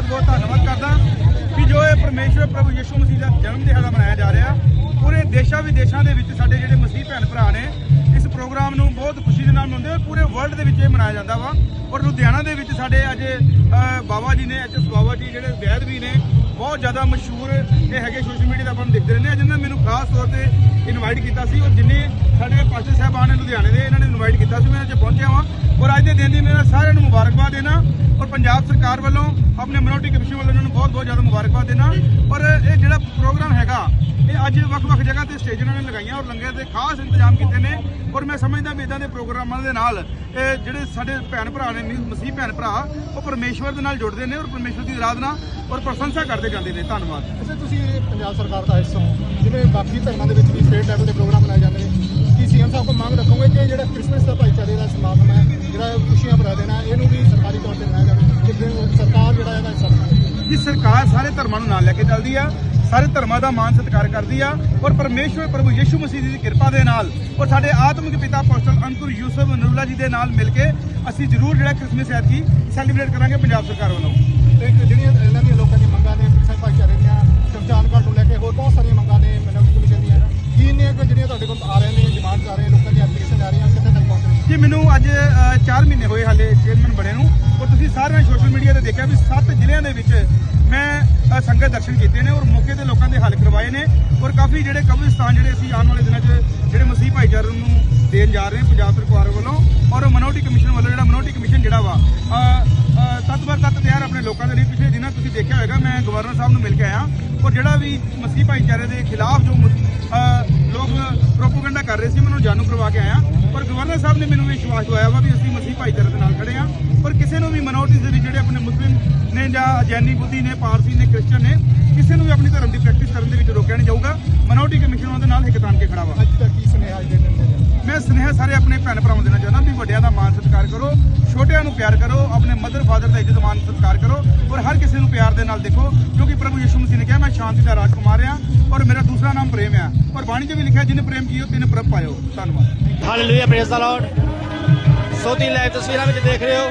ਬਹੁਤ ਬਹੁਤ ਧੰਨਵਾਦ ਕਰਦਾ ਕਿ ਜੋ ਇਹ ਪਰਮੇਸ਼ਵਰ ਪ੍ਰਭੂ ਯਿਸੂ ਮਸੀਹ ਦਾ ਜਨਮ ਦਿਹਾੜਾ ਮਨਾਇਆ ਜਾ ਰਿਹਾ, ਪੂਰੇ ਦੇਸ਼ਾਂ ਵਿਦੇਸ਼ਾਂ ਦੇ ਵਿੱਚ ਸਾਡੇ ਜਿਹੜੇ ਮਸੀਹ ਭੈਣ ਭਰਾ ਨੇ, ਇਸ ਪ੍ਰੋਗਰਾਮ ਨੂੰ ਬਹੁਤ ਖੁਸ਼ੀ ਦੇ ਨਾਲ ਮਨਾਉਂਦੇ ਹੋਏ ਪੂਰੇ ਵਰਲਡ ਦੇ ਵਿੱਚ ਇਹ ਮਨਾਇਆ ਜਾਂਦਾ ਵਾ ਔਰ ਲੁਧਿਆਣਾ ਦੇ ਵਿੱਚ ਸਾਡੇ ਅੱਜ ਬਾਬਾ ਜੀ ਨੇ ਐਚਐਸ ਬਾਬਾ ਜੀ ਜਿਹੜੇ ਵੈਦ ਵੀ ਨੇ, ਬਹੁਤ ਜ਼ਿਆਦਾ ਮਸ਼ਹੂਰ ਇਹ ਹੈਗੇ ਸੋਸ਼ਲ ਮੀਡੀਆ ਤੇ ਆਪਾਂ ਨੂੰ ਦਿਖਦੇ ਰਹਿੰਦੇ ਆ ਜਿਨ੍ਹਾਂ ਮੈਨੂੰ ਖਾਸ ਤੌਰ ਤੇ ਇਨਵਾਈਟ ਕੀਤਾ ਸੀ, ਔਰ ਜਿੰਨੇ ਸਾਡੇ ਪਾਸਟਰ ਸਾਹਿਬਾਨ ਨੇ ਲੁਧਿਆਣੇ ਦੇ, ਇਹਨਾਂ ਨੇ ਇਨਵਾਈਟ ਕੀਤਾ ਸੀ, ਮੈਂ ਅੱਜ ਪਹੁੰਚਿਆ ਵਾਂ। ਔਰ ਅੱਜ ਦੇ ਦਿਨ ਦੀ ਮੈਂ ਸਾਰਿਆਂ ਨੂੰ ਮੁਬਾਰਕਬਾਦ ਦੇਣਾ, ਔਰ ਪੰਜਾਬ ਸਰਕਾਰ ਵੱਲੋਂ ਆਪਣੇ ਮਿਨੋਰਟੀ ਕਮਿਸ਼ਨ ਵੱਲੋਂ ਇਹਨਾਂ ਨੂੰ ਬਹੁਤ ਬਹੁਤ ਜ਼ਿਆਦਾ ਮੁਬਾਰਕਬਾਦ ਦੇਣਾ। ਔਰ ਇਹ ਜਿਹੜਾ ਪ੍ਰੋਗਰਾਮ ਹੈਗਾ ਇਹ ਅੱਜ ਵੱਖ-ਵੱਖ ਜਗ੍ਹਾ ਤੇ ਸਟੇਜ ਉਹਨਾਂ ਨੇ ਲਗਾਈਆਂ ਔਰ ਲੰਗਰ ਦੇ ਖਾਸ ਇੰਤਜ਼ਾਮ ਕੀਤੇ ਨੇ। ਔਰ ਮੈਂ ਸਮਝਦਾ ਵੀ ਇਦਾਂ ਦੇ ਪ੍ਰੋਗਰਾਮਾਂ ਦੇ ਨਾਲ ਇਹ ਜਿਹੜੇ ਸਾਡੇ ਭੈਣ ਭਰਾ ਨੇ ਮਸੀਹ ਭੈਣ ਭਰਾ ਉਹ ਪਰਮੇਸ਼ਵਰ ਦੇ ਨਾਲ ਜੁੜਦੇ ਨੇ ਔਰ ਪਰਮੇਸ਼ਵਰ ਦੀ ਆਰਾਧਨਾ ਔਰ ਪ੍ਰਸ਼ੰਸਾ ਕਰਦੇ ਜਾਂਦੇ ਨੇ। ਧੰਨਵਾਦ। ਅੱਛਾ ਤੁਸੀਂ ਪੰਜਾਬ ਸਰਕਾਰ ਦਾ ਹਿੱਸਾ ਹੋ। ਜਿਵੇਂ ਬਾਕੀ ਧਰਮਾਂ ਦੇ ਵਿੱਚ ਵੀ ਸਟੇਟ ਲੈਵਲ ਦੇ ਪ੍ਰੋਗਰਾਮ ਮਨਾਏ ਜਾਂਦੇ ਨੇ। ਕੀ ਸੀਐਮ ਸਾਹਿਬ ਕੋ ਮੰਗ ਰੱਖੋਗੇ ਕਿ ਜਿਹੜਾ ਕ੍ਰਿਸਮਸ ਦਾ ਭਾਈਚਾਰੇ ਦਾ ਸਮਾਗਮ ਹੈ ਜਿਹੜਾ ਖੁਸ਼ੀਆਂ ਭਰਾ ਦੇਣਾ ਇਹਨੂੰ ਵੀ ਸਰਕਾਰੀ ਤੌਰ ਤੇ ਮਨਾਇਆ ਜਾਵੇ? ਕਿ ਸਰਕਾਰ ਜਿਹੜਾ ਇਹਦਾ ਹਿੱਸਾ ਬਣੇ ਕਿ ਸਰਕਾਰ ਸਾਰੇ ਧਰਮਾਂ ਨੂੰ ਨਾਲ ਲੈ ਕੇ ਚੱਲਦੀ ਆ। ਸਾਰੇ ਧਰਮਾਂ ਦਾ ਮਾਨ ਸਤਿਕਾਰ ਕਰਦੀ ਆ ਔਰ ਪਰਮੇਸ਼ਵਰ ਪ੍ਰਭੂ ਯਿਸੂ ਮਸੀਹ ਦੀ ਕਿਰਪਾ ਦੇ ਨਾਲ ਔਰ ਸਾਡੇ ਆਤਮਿਕ ਪਿਤਾ ਅਪੋਸਟਲ ਅੰਕੁਰ ਯੂਸਫ ਨੂਰਲਾ ਜੀ ਦੇ ਨਾਲ ਮਿਲ ਕੇ ਅਸੀਂ ਜ਼ਰੂਰ ਜਿਹੜਾ ਕ੍ਰਿਸਮਸ ਐਤਕੀ ਸੈਲੀਬ੍ਰੇਟ ਕਰਾਂਗੇ ਪੰਜਾਬ ਸਰਕਾਰ ਵੱਲੋਂ। ਤੇ ਜਿਹੜੀਆਂ ਇਹਨਾਂ ਦੀਆਂ ਲੋਕਾਂ ਦੀਆਂ ਮੰਗਾਂ ਨੇ ਕ੍ਰਿਸਮਸ ਭਾਈਚਾਰੇ ਦੀਆਂ ਸ਼ਮਸ਼ਾਨ ਘਾਟ ਨੂੰ ਲੈ ਕੇ ਹੋਰ ਬਹੁਤ ਸਾਰੀਆਂ ਮੰਗਾਂ ਨੇ ਮੈਨੂੰ ਕਮਿਸ਼ਨ ਦੀਆਂ। ਕੀ ਕੁ ਜਿਹੜੀਆਂ ਤੁਹਾਡੇ ਕੋਲ ਆ ਰਹੇ ਨੇ ਡਿਮਾਂਡ ਆ ਰਹੇ ਨੇ ਲੋਕਾਂ ਦੀਆਂ ਐਪਲੀਕੇਸ਼ਨ ਆ ਰਹੀਆਂ ਕਿੱਥੇ ਤੱਕ ਪਹੁੰਚ ਰਹੀਆਂ? ਕਿ ਮੈਨੂੰ ਅੱਜ 4 ਮਹੀਨੇ ਹੋਏ ਹਾਲੇ ਚੇਅਰਮੈਨ ਬਣੇ ਨੂੰ। ਔਰ ਤੁਸੀਂ ਸਾਰਿਆਂ ਨੇ ਸੋਸ਼ਲ ਮੀਡੀਆ ਤੇ ਦੇਖਿਆ ਵੀ 7 ਜ਼ਿਲ੍ਹਿਆਂ ਦੇ ਵਿੱਚ ਮੈਂ ਸੰਗਤ ਦਰਸ਼ਨ ਕੀਤੇ ਨੇ ਔਰ ਮੌਕੇ ਤੇ ਲੋਕਾਂ ਦੇ ਹੱਲ ਕਰਵਾਏ ਨੇ ਔਰ ਕਾਫੀ ਜਿਹੜੇ ਕਬਰਿਸਤਾਨ ਜਿਹੜੇ ਅਸੀਂ ਆਉਣ ਵਾਲੇ ਦਿਨਾਂ 'ਚ ਜਿਹੜੇ ਮਸੀਹ ਭਾਈਚਾਰੇ ਨੂੰ ਦੇਣ ਜਾ ਰਹੇ ਪੰਜਾਬ ਸਰਕਾਰ ਵੱਲੋਂ ਔਰ ਮਨੋਰਟੀ ਕਮਿਸ਼ਨ ਵੱਲੋਂ ਜਿਹੜਾ ਮਨੋਰਟੀ ਕਮਿਸ਼ਨ ਜਿਹੜਾ ਵਾ ਅ, ਅ, ਤੱਤ ਬਰ ਤੱਤ ਤਿਆਰ ਆਪਣੇ ਲੋਕਾਂ ਦੇ ਲਈ ਪਿਛਲੇ ਦਿਨਾਂ ਤੁਸੀਂ ਦੇਖਿਆ ਹੋਵੇਗਾ ਮੈਂ ਗਵਰਨਰ ਸਾਹਿਬ ਨੂੰ ਮਿਲ ਕੇ ਆਇਆ ਔਰ ਜਿਹੜਾ ਵੀ ਮਸੀਹ ਭਾਈਚਾਰੇ ਦੇ ਖਿਲਾਫ ਜੋ ਲੋਕ ਪ੍ਰੋਪਗੈਂਡਾ ਕਰ ਰਹੇ ਸੀ ਮੈਨੂੰ ਜਾਣੂ ਕਰਵਾ ਕੇ ਆਇਆ ਔਰ ਗਵਰਨਰ ਸਾਹਿਬ ਨੇ ਮੈਨੂੰ ਵਿਸ਼ਵਾਸ ਦਵਾਇਆ ਵਾ ਵੀ ਅਸੀਂ ਮਸੀਹ ਭਾਈਚਾਰੇ ਦੇ ਨਾਲ ਖੜੇ ਆ ਔਰ ਕਿਸੇ ਨੂੰ ਵੀ ਮਿਨੋਰਟੀਜ਼ ਦੇ ਜਿਹੜੇ ਆਪਣੇ ਮੁਸਲਿਮ ਨੇ ਜਾਂ ਜੈਨੀ ਬੁੱਧੀ ਨੇ ਪਾਰਸੀ ਨੇ ਕ੍ਰਿਸਚੀਅਨ ਨੇ ਕਿਸੇ ਨੂੰ ਵੀ ਆਪਣੀ ਧਰਮ ਦੀ ਪ੍ਰੈਕਟਿਸ ਕਰਨ ਦੇ ਵਿੱਚ ਰੋਕਿਆ ਨਹੀਂ ਜਾਊਗਾ। ਮਿਨੋਰਟੀ ਕਮਿਸ਼ਨ ਉਹਨਾਂ ਦੇ ਨਾਲ ਇੱਕ ਤਾਣ ਕੇ ਖੜਾ ਵਾ। ਅੱਜ ਦਾ ਕੀ ਸੁਨੇਹਾ ਦੇ? ਮੈਂ ਸੁਨੇਹਾ ਸਾਰੇ ਆਪਣੇ ਭੈਣ ਭਰਾਵਾਂ ਨੂੰ ਦੇਣਾ ਚਾਹੁੰਦਾ ਵੀ ਵੱਡਿਆਂ ਦਾ ਮਾਣ ਸਤਿਕਾਰ ਕਰੋ ਛੋਟਿਆਂ ਨੂੰ ਪਿਆਰ ਕਰੋ ਆਪਣੇ ਮਦਰ ਫਾਦਰ ਦਾ ਇੱਜ਼ਤ ਮਾਣ ਸਤਿਕਾਰ ਕਰੋ ਔਰ ਹਰ ਕਿਸੇ ਨੂੰ ਪਿਆਰ ਦੇ ਨਾਲ ਦੇਖੋ ਕਿਉਂਕਿ ਪ੍ਰਭੂ ਯਿਸੂ ਮਸੀਹ ਨੇ ਕਿਹਾ ਮੈਂ ਸ਼ਾਂਤੀ ਦਾ ਰਾਜਕੁਮਾਰ ਆ ਔਰ ਮੇਰਾ ਦੂਸਰਾ ਨਾਮ ਪ੍ਰੇਮ ਆ ਔਰ ਬਾਣੀ 'ਚ ਵੀ ਲਿਖਿਆ ਜਿਹਨੇ ਪ੍ਰੇਮ ਕੀਓ ਤਿੰਨ ਪ੍ਰਭ ਪਾਇਓ। ਧੰਨਵਾਦ। ਹਾਲੇਲੂਇਆ ਪ੍ਰੇਜ਼ ਦਾ ਲਾਰਡ ਸੋ ਤੁਸੀਂ ਲਾਈਵ ਤਸਵੀਰਾਂ ਵਿੱਚ ਦੇਖ ਰਹੇ ਹੋ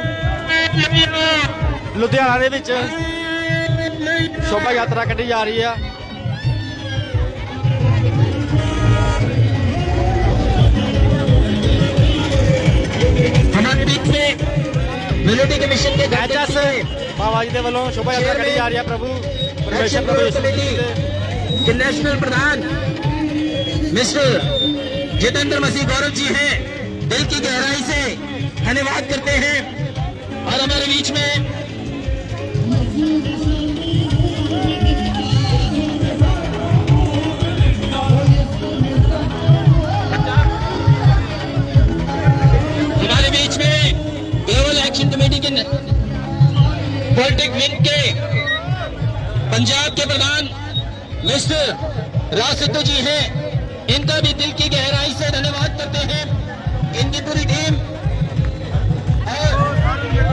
ਲੁਧਿਆਣਾ ਦੇ ਵਿੱਚ ਸ਼ੋਭਾ ਯਾਤਰਾ ਕੱਢੀ ਜਾ ਰਹੀ ਆ हमारे बीच में मेलोडी कमीशन के ਐਚਐਸ ਬਾਬਾ ਜੀ ਦੇ ਵੱਲੋਂ ਸ਼ੋਭਾ ਯਾਤਰਾ ਕੱਢੀ ਜਾ ਰਹੀ ਆ ਪ੍ਰਭੂ ਪਰਮੇਸ਼ਰ ਪ੍ਰਭੂ ਯਿਸੂ ਮਸੀਹ ਦੇ के नेशनल प्रधान मिस्टर जितेंद्र मसीह गौरव जी हैं दिल की गहराई से धन्यवाद करते हैं। और हमारे बीच में हमारे बीच में ग्लोबल एक्शन कमेटी के पॉलिटिक विंग के पंजाब के प्रधान मिस्टर राज जी हैं। इनका भी दिल की गहराई से धन्यवाद करते हैं। इनकी पूरी टीम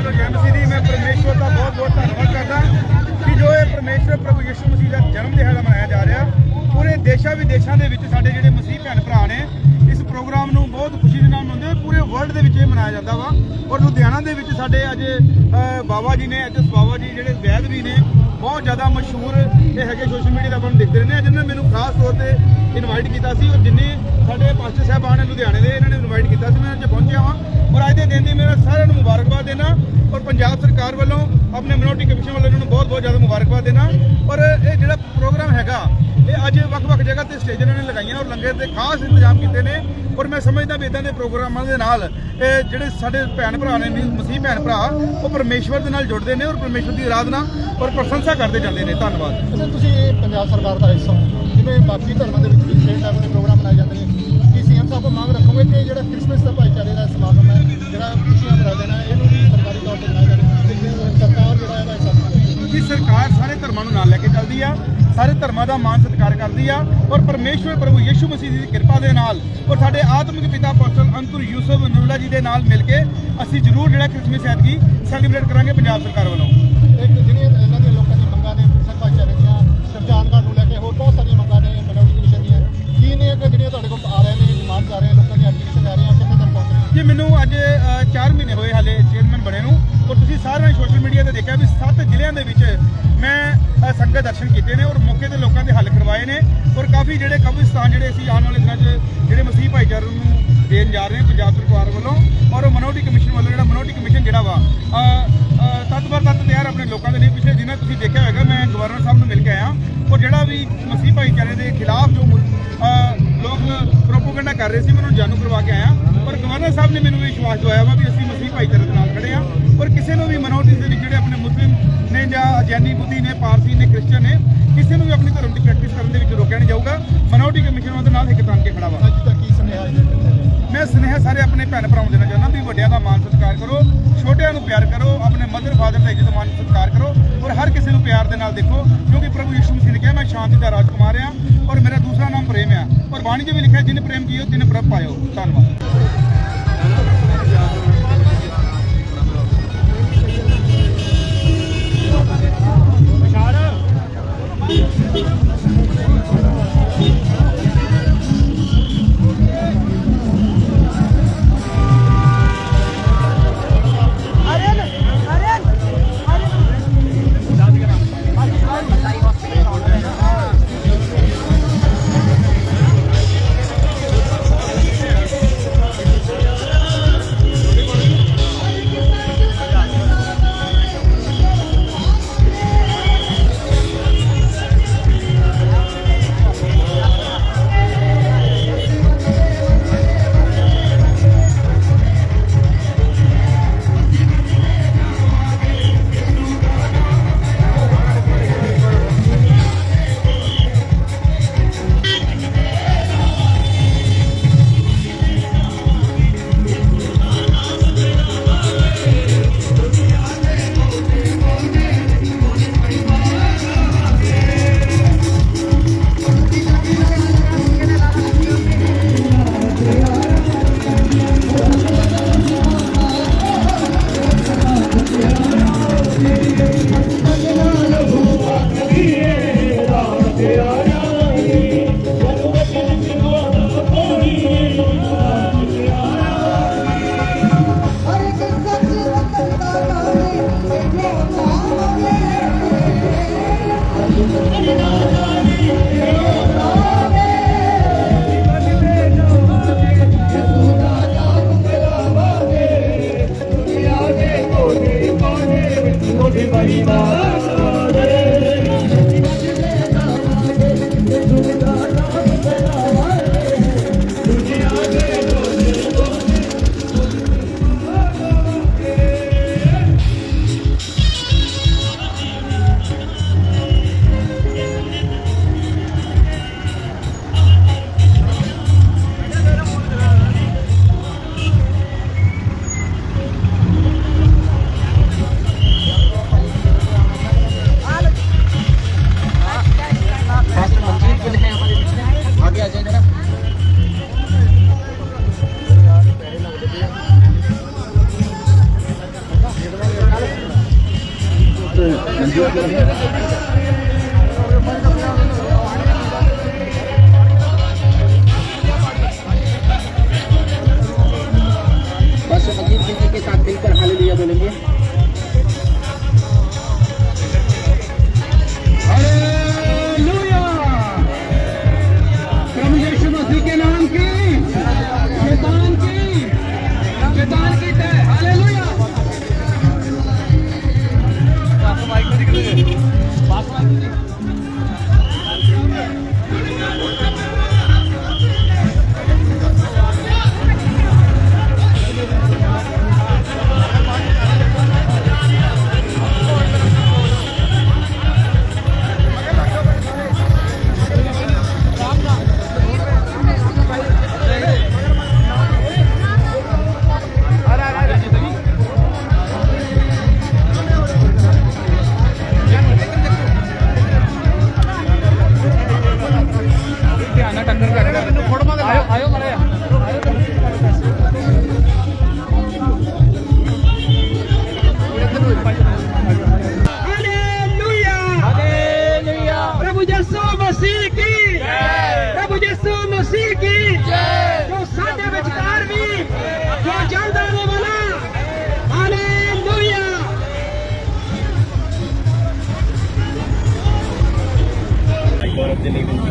और ਜੈ ਦੀ ਮੈਂ ਪਰਮੇਸ਼ਵਰ ਦਾ ਬਹੁਤ ਬਹੁਤ ਧੰਨਵਾਦ ਕਰਦਾ ਕਿ ਜੋ ਇਹ ਪਰਮੇਸ਼ਵਰ ਪ੍ਰਭੂ ਯਿਸੂ ਮਸੀਹ ਦਾ ਜਨਮ ਦਿਹਾੜਾ ਮਨਾਇਆ ਜਾ ਰਿਹਾ, ਪੂਰੇ ਦੇਸ਼ਾਂ ਵਿਦੇਸ਼ਾਂ ਦੇ ਵਿੱਚ ਸਾਡੇ ਜਿਹੜੇ ਮਸੀਹ ਭੈਣ ਭਰਾ ਨੇ, ਇਸ ਪ੍ਰੋਗਰਾਮ ਨੂੰ ਬਹੁਤ ਖੁਸ਼ੀ ਦੇ ਨਾਲ ਮਨਾਉਂਦੇ ਹੋਏ ਵਰਲਡ ਦੇ ਵਿੱਚ ਇਹ ਮਨਾਇਆ ਜਾਂਦਾ ਵਾ ਔਰ ਲੁਧਿਆਣਾ ਦੇ ਵਿੱਚ ਸਾਡੇ ਅੱਜ ਬਾਬਾ ਜੀ ਨੇ ਐਚਐਸ ਬਾਬਾ ਜੀ ਜਿਹੜੇ ਵੈਦ ਵੀ ਨੇ, ਬਹੁਤ ਜ਼ਿਆਦਾ ਮਸ਼ਹੂਰ ਇਹ ਹੈਗੇ ਸੋਸ਼ਲ ਮੀਡੀਆ ਦਾ ਆਪਾਂ ਨੂੰ ਦਿਖਦੇ ਰਹਿੰਦੇ ਆ। ਜਿਨ੍ਹਾਂ ਨੇ ਮੈਨੂੰ ਖਾਸ ਤੌਰ ਤੇ ਇਨਵਾਈਟ ਕੀਤਾ ਸੀ ਔਰ ਜਿੰਨੇ ਸਾਡੇ ਪਾਸਟਰ ਸਾਹਿਬਾਨ ਨੇ ਲੁਧਿਆਣੇ ਦੇ, ਇਹਨਾਂ ਨੇ ਇਨਵਾਈਟ ਕੀਤਾ ਸੀ, ਮੈਂ ਅੱਜ ਪਹੁੰਚਿਆ ਵਾਂ। ਔਰ ਅੱਜ ਦੇ ਦਿਨ ਦੀ ਮੈਂ ਸਾਰਿਆਂ ਨੂੰ ਮੁਬਾਰਕਬਾਦ ਦੇਣਾ ਔਰ ਪੰਜਾਬ ਸਰਕਾਰ ਵੱਲੋਂ ਆਪਣੇ ਮਿਨੋਰਟੀ ਕਮਿਸ਼ਨ ਵੱਲੋਂ ਇਹਨਾਂ ਨੂੰ ਬਹੁਤ ਬਹੁਤ ਜ਼ਿਆਦਾ ਮੁਬਾਰਕਬਾਦ ਦੇਣਾ। ਔਰ ਇਹ ਜਿਹੜਾ ਪ੍ਰੋਗਰਾਮ ਹੈਗਾ ਇਹ ਅੱਜ ਵੱਖ-ਵੱਖ ਜਗ੍ਹਾ ਤੇ ਸਟੇਜ ਇਹਨਾਂ ਨੇ ਲਗਾਈਆਂ ਔਰ ਲੰਗਰ ਦੇ ਖਾਸ ਇੰਤਜ਼ਾਮ ਕੀਤੇ ਨੇ। ਔਰ ਮੈਂ ਸਮਝਦਾ ਵੀ ਇਦਾਂ ਦੇ ਪ੍ਰੋਗਰਾਮਾਂ ਦੇ ਨਾਲ, ਇਹ ਜਿਹੜੇ ਸਾਡੇ ਭੈਣ ਭਰਾ ਨੇ ਮਸੀਹ ਭੈਣ ਭਰਾ, ਉਹ ਪਰਮੇਸ਼ਵਰ ਦੇ ਨਾਲ ਜੁੜਦੇ ਨੇ ਔਰ ਪਰਮੇਸ਼ਵਰ ਦੀ ਆਰਾਧਨਾ ਔਰ ਪ੍ਰਸ਼ੰਸਾ ਕਰਦੇ ਜਾਂਦੇ ਨੇ। ਧੰਨਵਾਦ। ਅੱਛਾ, ਤੁਸੀਂ ਪੰਜਾਬ ਸਰਕਾਰ ਦਾ ਹਿੱਸਾ ਜਿਵੇਂ ਬਾਕੀ ਧਰਮਾਂ ਦੇ ਵਿੱਚ ਵੀ ਸਟੇਟ ਲੈਵਲ ਦੇ ਪ੍ਰੋਗਰਾਮ ਮਨਾਏ ਜਾਂਦੇ ਨੇ। ਕੀ ਸੀਐਮ ਸਾਹਿਬ ਕੋ ਮੰਗ ਰੱਖੋਗੇ ਕਿ ਜਿਹੜਾ ਕ੍ਰਿਸਮਸ ਦਾ ਭਾਈਚਾਰੇ ਦਾ ਸਮਾਗਮ ਹੈ, ਜਿਹੜਾ ਖੁਸ਼ੀਆਂ ਭਰਾ ਦੇਣਾ ਇਹਨੂੰ ਸਰਕਾਰੀ ਤੌਰ ਤੇ ਮਨਾਇਆ ਕਿ ਸਰਕਾਰ ਸਾਰੇ ਧਰਮਾਂ ਨੂੰ ਨਾਲ ਲੈ ਕੇ ਚੱਲਦੀ ਆ ਸਾਰੇ ਧਰਮਾਂ ਦਾ ਮਾਨ ਸਤਿਕਾਰ ਕਰਦੀ ਆ ਔਰ ਪਰਮੇਸ਼ਵਰ ਪ੍ਰਭੂ ਯਿਸੂ ਮਸੀਹ ਦੀ ਕਿਰਪਾ ਦੇ ਨਾਲ ਔਰ ਸਾਡੇ ਆਤਮਿਕ ਪਿਤਾ ਅਪੋਸਟਲ ਅੰਕੁਰ ਯੂਸਫ ਨੂਰਲਾ ਜੀ ਦੇ ਨਾਲ ਮਿਲ ਕੇ ਅਸੀਂ ਜ਼ਰੂਰ ਜਿਹੜਾ ਕ੍ਰਿਸਮਸ ਐਤਕੀ ਸੈਲੀਬ੍ਰੇਟ ਕਰਾਂਗੇ ਪੰਜਾਬ ਸਰਕਾਰ ਵੱਲੋਂ। ਇੱਕ ਜਿਹੜੀਆਂ ਇਹਨਾਂ ਦੀਆਂ ਲੋਕਾਂ ਦੀਆਂ ਮੰਗਾਂ ਨੇ ਕ੍ਰਿਸਮਸ ਭਾਈਚਾਰੇ ਦੀਆਂ ਘਾਟ ਨੂੰ ਲੈ ਕੇ ਹੋਰ ਬਹੁਤ ਸਾਰੀਆਂ ਮੰਗਾਂ ਨੇ ਮੈਨੂੰ ਕਮਿਸ਼ਨ ਦੀਆਂ। ਕੀ ਇੰਨੀਆਂ ਕੁ ਜਿਹੜੀਆਂ ਤੁਹਾਡੇ ਕੋਲ ਆ ਰਹੇ ਨੇ ਡਿਮਾਂਡ ਆ ਰਹੇ ਲੋਕਾਂ ਦੀਆਂ ਐਪਲੀਕੇਸ਼ਨ ਆ ਰਹੀਆਂ ਕਿੱਥੇ ਤੱਕ ਪਹੁੰਚ ਰਹੀਆਂ ਜੀ ਮੈਨੂੰ ਅੱਜ 4 ਮਹੀਨੇ ਹੋਏ ਹਾਲੇ ਚੇਅਰਮੈਨ ਬਣੇ ਨੂੰ। ਔਰ ਤੁਸੀਂ ਸਾਰਿਆਂ ਨੇ ਸੋਸ਼ਲ ਮੀਡੀਆ ਤੇ ਦੇਖਿਆ ਵੀ ਸੱਤ ਜ਼ਿਲ੍ਹਿਆਂ ਦੇ ਵਿੱਚ ਮੈਂ ਸੰਗਤ ਦਰਸ਼ਨ ਕੀਤੇ ਨੇ ਔਰ ਮੌਕੇ ਤੇ ਲੋਕਾਂ ਦੇ ਹੱਲ ਕਰਵਾਏ ਨੇ ਔਰ ਕਾਫੀ ਜਿਹੜੇ ਕਬਰਿਸਤਾਨ ਜਿਹੜੇ ਅਸੀਂ ਆਉਣ ਵਾਲੇ ਦਿਨਾਂ 'ਚ ਜਿਹੜੇ ਮਸੀਹ ਭਾਈਚਾਰੇ ਨੂੰ ਦੇਣ ਜਾ ਰਹੇ ਹਾਂ ਪੰਜਾਬ ਸਰਕਾਰ ਵੱਲੋਂ ਔਰ ਉਹ ਮਨੋਟੀ ਕਮਿਸ਼ਨ ਵੱਲੋਂ ਜਿਹੜਾ ਮਨੋਟੀ ਕਮਿਸ਼ਨ ਜਿਹੜਾ ਵਾ ਅ, ਅ, ਤੱਤ ਬਰ ਤੱਤ ਤਿਆਰ ਆਪਣੇ ਲੋਕਾਂ ਦੇ ਲਈ। ਪਿਛਲੇ ਦਿਨਾਂ ਤੁਸੀਂ ਦੇਖਿਆ ਹੋਵੇਗਾ ਮੈਂ ਗਵਰਨਰ ਸਾਹਿਬ ਨੂੰ ਮਿਲ ਕੇ ਆਇਆ ਔਰ ਜਿਹੜਾ ਵੀ ਮਸੀਹ ਭਾਈਚਾਰੇ ਦੇ ਖਿਲਾਫ ਜੋ ਲੋਕ ਪ੍ਰੋਪੋਗੈਂਡਾ ਕਰ ਰਹੇ ਸੀ ਮੈਂ ਉਹਨਾਂ ਨੂੰ ਜਾਣੂ ਕਰਵਾ ਕੇ ਆਇਆ। ਔਰ ਗਵਰਨਰ ਸਾਹਿਬ ਨੇ ਮੈਨੂੰ ਵਿਸ਼ਵਾਸ ਦਵਾਇਆ ਵਾ ਵੀ ਅਸੀਂ ਮਸੀਹ ਭਾਈਚਾਰੇ ਦੇ ਨਾਲ ਔਰ ਕਿਸੇ ਨੂੰ ਵੀ ਮਿਨੋਰਟੀਜ਼ ਦੇ ਵਿੱਚ ਜਿਹੜੇ ਆਪਣੇ ਮੁਸਲਿਮ ਨੇ ਜਾਂ ਜੈਨੀ ਬੁੱਧੀ ਨੇ ਪਾਰਸੀ ਨੇ ਕ੍ਰਿਸਚੀਅਨ ਨੇ ਕਿਸੇ ਨੂੰ ਵੀ ਆਪਣੀ ਧਰਮ ਦੀ ਪ੍ਰੈਕਟਿਸ ਕਰਨ ਦੇ ਵਿੱਚ ਰੋਕਿਆ ਨਹੀਂ ਜਾਊਗਾ। ਮਿਨੋਰਟੀ ਕਮਿਸ਼ਨ ਉਹਦੇ ਨਾਲ ਇੱਕ ਤਾਨ ਕੇ ਖੜਾ ਵਾ। ਅੱਜ ਤੱਕ ਕੀ ਸੁਨੇਹਾ ਹੈ ਮੈਂ ਸੁਨੇਹਾ ਸਾਰੇ ਆਪਣੇ ਭੈਣ ਭਰਾਵਾਂ ਨੂੰ ਦੇਣਾ ਚਾਹੁੰਦਾ ਵੀ ਵੱਡਿਆਂ ਦਾ ਮਾਣ ਸਤਿਕਾਰ ਕਰੋ ਛੋਟਿਆਂ ਨੂੰ ਪਿਆਰ ਕਰੋ ਆਪਣੇ ਮਦਰ ਫਾਦਰ ਦਾ ਇੱਜ਼ਤ ਮਾਣ ਸਤਿਕਾਰ ਕਰੋ ਔਰ ਹਰ ਕਿਸੇ ਨੂੰ ਪਿਆਰ ਦੇ ਨਾਲ ਦੇਖੋ ਕਿਉਂਕਿ ਪ੍ਰਭੂ ਯਿਸੂ ਮਸੀਹ ਨੇ ਕਿਹਾ ਮੈਂ ਸ਼ਾਂਤੀ ਦਾ ਰਾਜਕੁਮਾਰ ਆ ਔਰ ਮੇਰਾ ਦੂਸਰਾ ਨਾਮ ਪ੍ਰੇਮ ਆ ਔਰ ਬਾਣੀ 'ਚ ਵੀ ਲਿਖਿਆ ਜਿਨ ਪ੍ਰੇਮ ਕੀਓ ਤਿਨ ਪ੍ਰਭ ਪਾਇਓ। ਧੰਨਵਾਦ।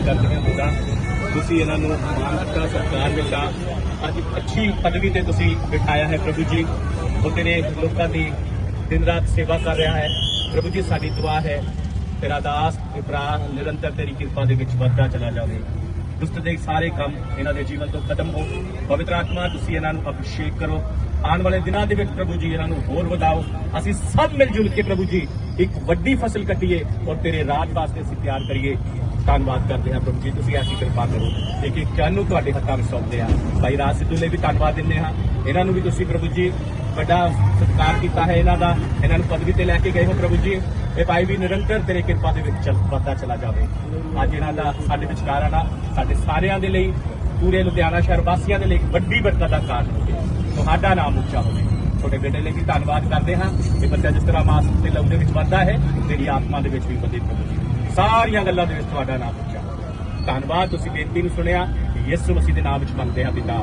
ਕਰਦੀਆਂ ਬੇਨਤੀ ਤੁਸੀਂ ਇਹਨਾਂ ਨੂੰ ਮਾਨ ਦਿੱਤਾ, ਸਰਕਾਰ ਵਿੱਚ ਅੱਜ ਅੱਛੀ ਪਦਵੀ ਤੇ ਤੁਸੀਂ ਬਿਠਾਇਆ ਹੈ ਪ੍ਰਭੂ ਜੀ। ਉਹ ਤੇਰੇ ਲੋਕਾਂ ਦੀ ਦਿਨ ਰਾਤ ਸੇਵਾ ਕਰ ਰਿਹਾ ਹੈ। ਪ੍ਰਭੂ ਜੀ, ਸਾਡੀ ਦੁਆ ਹੈ। ਤੇਰਾ ਦਾਸ ਤੇ ਨਿਰੰਤਰ ਤੇਰੀ ਕਿਰਪਾ ਦੇ ਵਿੱਚ ਵੱਧਦਾ ਚਲਾ ਜਾਵੇ। ਦੁਸ਼ਟ ਦੇ ਸਾਰੇ ਕੰਮ ਇਹਨਾਂ ਦੇ ਜੀਵਨ ਤੋਂ ਖਤਮ ਹੋ। ਪਵਿੱਤਰ ਆਤਮਾ, ਤੁਸੀਂ ਇਹਨਾਂ ਨੂੰ ਅਭਿਸ਼ੇਕ ਕਰੋ। ਆਉਣ ਵਾਲੇ ਦਿਨਾਂ ਦੇ ਵਿੱਚ ਪ੍ਰਭੂ ਜੀ, ਇਹਨਾਂ ਨੂੰ ਹੋਰ ਵਧਾਓ। ਅਸੀਂ ਸਭ ਮਿਲ ਜੁਲ ਕੇ ਪ੍ਰਭੂ ਜੀ, ਇੱਕ ਵੱਡੀ ਫਸਲ ਕੱਟੀਏ ਔਰ ਤੇਰੇ ਰਾਜ ਵਾਸਤੇ ਅਸੀਂ ਤਿਆਰ ਕਰੀਏ। ਧੰਨਵਾਦ ਕਰਦੇ ਹਾਂ ਪ੍ਰਭੂ ਜੀ, ਤੁਸੀਂ ਐਸੀ ਕਿਰਪਾ ਕਰੋ ਇੱਕ ਇੱਕ ਜਨ ਨੂੰ ਤੁਹਾਡੇ ਹੱਥਾਂ ਵਿੱਚ ਸੌਂਪਦੇ ਹਾਂ। ਭਾਈ ਰਾਜ ਸਿੱਧੂ ਲਈ ਵੀ ਧੰਨਵਾਦ ਦਿੰਦੇ ਹਾਂ। ਇਹਨਾਂ ਨੂੰ ਵੀ ਤੁਸੀਂ ਪ੍ਰਭੂ ਜੀ ਵੱਡਾ ਸਤਿਕਾਰ ਕੀਤਾ ਹੈ ਇਹਨਾਂ ਦਾ। ਇਹਨਾਂ ਨੂੰ ਪਦਵੀ ਤੇ ਲੈ ਕੇ ਗਏ ਹੋ ਪ੍ਰਭੂ ਜੀ। ਇਹ ਭਾਈ ਵੀ ਨਿਰੰਤਰ ਤੇਰੇ ਕਿਰਪਾ ਦੇ ਵਿੱਚ ਚੱਲ ਪਤਾ ਚਲਾ ਜਾਵੇ। ਅੱਜ ਇਹਨਾਂ ਦਾ ਸਾਡੇ ਵਿਚਕਾਰ ਆਣਾ ਸਾਡੇ ਸਾਰਿਆਂ ਦੇ ਲਈ, ਪੂਰੇ ਲੁਧਿਆਣਾ ਸ਼ਹਿਰ ਵਾਸੀਆਂ ਦੇ ਲਈ ਇੱਕ ਵੱਡੀ ਬਰਕਤ ਦਾ ਕਾਰਨ ਹੋਵੇ ਤੁਹਾਡਾ ਨਾਮ ਉੱਚਾ ਹੋਵੇ। ਤੁਹਾਡੇ ਬੇਟੇ ਲਈ ਵੀ ਧੰਨਵਾਦ ਕਰਦੇ ਹਾਂ ਕਿ ਬੱਚਾ ਜਿਸ ਤਰ੍ਹਾਂ ਮਾਸ ਤੇ ਲਹੂ ਦੇ ਵਿੱਚ ਵੱਧਦਾ ਹੈ, ਤੇਰੀ ਆਤਮਾ ਦੇ ਵਿੱਚ ਵੀ ਵਧੇ ਪ੍ਰਭੂ ਜੀ। ਸਾਰੀਆਂ ਗੱਲਾਂ ਦੇ ਵਿੱਚ ਤੁਹਾਡਾ ਨਾਮ ਉੱਚਾ ਧੰਨਵਾਦ, ਤੁਸੀਂ ਬੇਨਤੀ ਨੂੰ ਸੁਣਿਆ। ਯਿਸੂ ਮਸੀਹ ਦੇ ਨਾਮ ਵਿੱਚ ਮੰਗਦੇ ਹਾਂ ਪਿਤਾ।